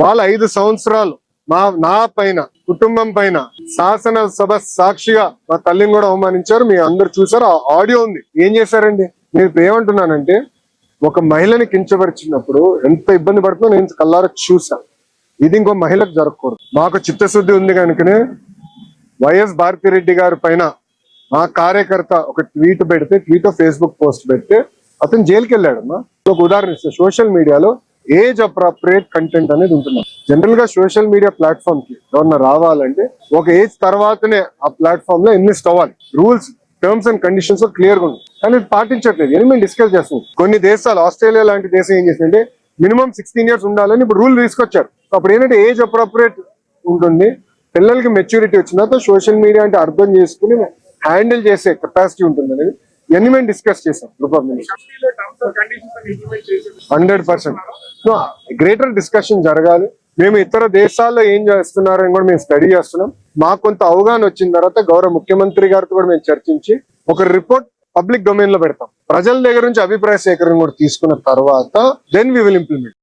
వాళ్ళ ఐదు సంవత్సరాలు మా నా పైన కుటుంబం పైన శాసనసభ సాక్షిగా మా తల్లిని కూడా అవమానించారు. మీ అందరు చూసారు ఆ ఆడియో ఉంది. ఏం చేశారండి? నేను ఇప్పుడు ఏమంటున్నానంటే ఒక మహిళని కించపరిచినప్పుడు ఎంత ఇబ్బంది పడుతుందో నేను కల్లార చూసాను ఇది ఇంకో మహిళకు జరగకూడదు. మాకు చిత్తశుద్ధి ఉంది కనుకనే వైఎస్ భారతిరెడ్డి గారి పైన మా కార్యకర్త ఒక ట్వీట్ పెడితే ట్వీట్ ఫేస్బుక్ పోస్ట్ పెడితే అతను జైలుకి వెళ్ళాడమ్మా ఒక ఉదాహరణ ఇస్తే. సోషల్ మీడియాలో ఏజ్ అప్రాప్రియేట్ కంటెంట్ అనేది ఉంటుంది జనరల్గా సోషల్ మీడియా ప్లాట్ఫామ్కి ఎవరన్నా రావాలంటే ఒక ఏజ్ తర్వాతనే ఆ ప్లాట్ఫామ్లో ఇన్వెస్ట్ అవ్వాలి. రూల్స్ టర్మ్స్ అండ్ కండిషన్స్ క్లియర్గా ఉంది కానీ పాటించట్లేదు. ఇది మేము డిస్కస్ చేస్తున్నాం కొన్ని దేశాలు ఆస్ట్రేలియా లాంటి దేశం ఏం చేసిందంటే మినిమం సిక్స్టీన్ ఇయర్స్ ఉండాలని ఇప్పుడు రూల్ తీసుకొచ్చారు. అప్పుడు ఏంటంటే ఏజ్ అప్రాప్రియేట్ ఉంటుంది. పిల్లలకి మెచ్యూరిటీ వచ్చిన తర్వాత సోషల్ మీడియా అంటే అర్థం చేసుకుని హ్యాండిల్ చేసే కెపాసిటీ ఉంటుంది అనేది ఇవన్నీ మేము డిస్కస్ చేసాం. Group of hundred percent greater discussion జరగాలి. మేము ఇతర దేశాల్లో ఏం చేస్తున్నారని కూడా మేము స్టడీ చేస్తున్నాం. మాకు కొంత అవగాహన వచ్చిన తర్వాత గౌరవ ముఖ్యమంత్రి గారితో కూడా మేము చర్చించి ఒక రిపోర్ట్ పబ్లిక్ డొమైన్లో పెడతాం. ప్రజల దగ్గర నుంచి అభిప్రాయ సేకరణ కూడా తీసుకున్న తర్వాత దెన్ వి విల్ ఇంప్లిమెంట్